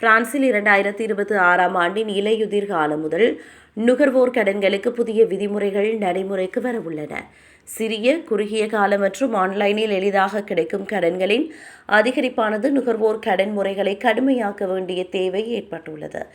பிரான்சில் இரண்டாயிரத்தி இருபத்தி ஆறாம் ஆண்டின் இலையுதிர் காலம் முதல் நுகர்வோர் கடன்களுக்கு புதிய விதிமுறைகள் நடைமுறைக்கு வரவுள்ளன. சிறிய குறுகிய கால மற்றும் ஆன்லைனில் எளிதாக கிடைக்கும் கடன்களின் அதிகரிப்பானது நுகர்வோர் கடன் முறைகளை கடுமையாக்க வேண்டிய தேவை ஏற்பட்டுள்ளது.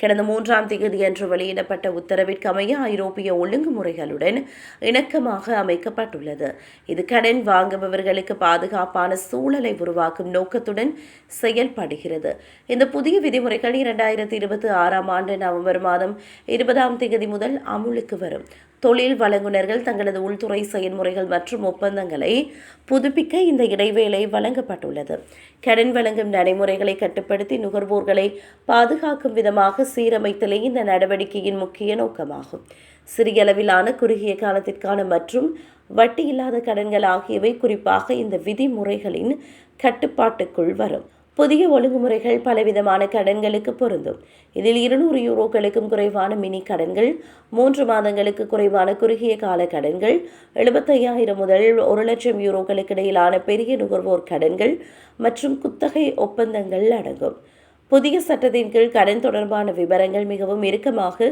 கடந்த மூன்றாம் தேதி அன்று வெளியிடப்பட்ட உத்தரவிற்கமைய ஐரோப்பிய ஒழுங்குமுறைகளுடன் இணக்கமாக அமைக்கப்பட்டுள்ளது. இது கடன் வாங்குபவர்களுக்கு பாதுகாப்பான சூழலை உருவாக்கும் நோக்கத்துடன் செயல்படுகிறது. இந்த புதிய விதிமுறைகள் இரண்டாயிரத்தி இருபத்தி ஆறாம் ஆண்டு நவம்பர் மாதம் இருபதாம் தேதி முதல் அமுலுக்கு வரும். தொழில் வழங்குனர்கள் தங்களது உள்துறை செயல்முறைகள் மற்றும் ஒப்பந்தங்களை புதுப்பிக்க இந்த இடைவேளை வழங்கப்பட்டுள்ளது. கடன் வழங்கும் நடைமுறைகளை கட்டுப்படுத்தி நுகர்வோர்களை பாதுகாக்கும் விதமாக சீரமைத்தலே இந்த நடவடிக்கையின் முக்கிய நோக்கமாகும். சிறிய அளவிலான குறுகிய காலத்திற்கான மற்றும் வட்டி இல்லாத கடன்கள் ஆகியவை குறிப்பாக இந்த விதிமுறைகளின் கட்டுப்பாட்டுக்குள் வரும். புதிய ஒழுங்குமுறைகள் பலவிதமான கடன்களுக்கு பொருந்தும். இதில் இருநூறு யூரோக்களுக்கும் குறைவான மினி கடன்கள் மூன்று மாதங்களுக்கு குறைவான குறுகிய கால கடன்கள் எழுபத்தையாயிரம் முதல் ஒரு லட்சம் யூரோக்களுக்கு இடையிலான பெரிய நுகர்வோர் கடன்கள் மற்றும் குத்தகை ஒப்பந்தங்கள் அடங்கும். புதிய சட்டத்தின் கீழ் கடன் தொடர்பான விவரங்கள் மிகவும் இறுக்கமாக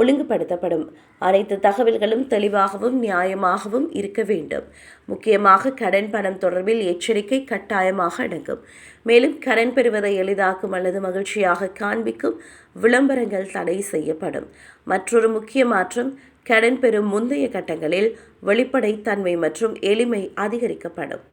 ஒழுங்குபடுத்தப்படும். அனைத்து தகவல்களும் தெளிவாகவும் நியாயமாகவும் இருக்க வேண்டும். முக்கியமாக கடன் பணம் தொடர்பில் எச்சரிக்கை கட்டாயமாக அடங்கும். மேலும் கடன் பெறுவதை எளிதாக்கும் அல்லது மகிழ்ச்சியாக காண்பிக்கும் விளம்பரங்கள் தடை செய்யப்படும். மற்றொரு முக்கிய மாற்றம் கடன் பெறும் முந்தைய கட்டங்களில் வெளிப்படைத்தன்மை மற்றும் எளிமை அதிகரிக்கப்படும்.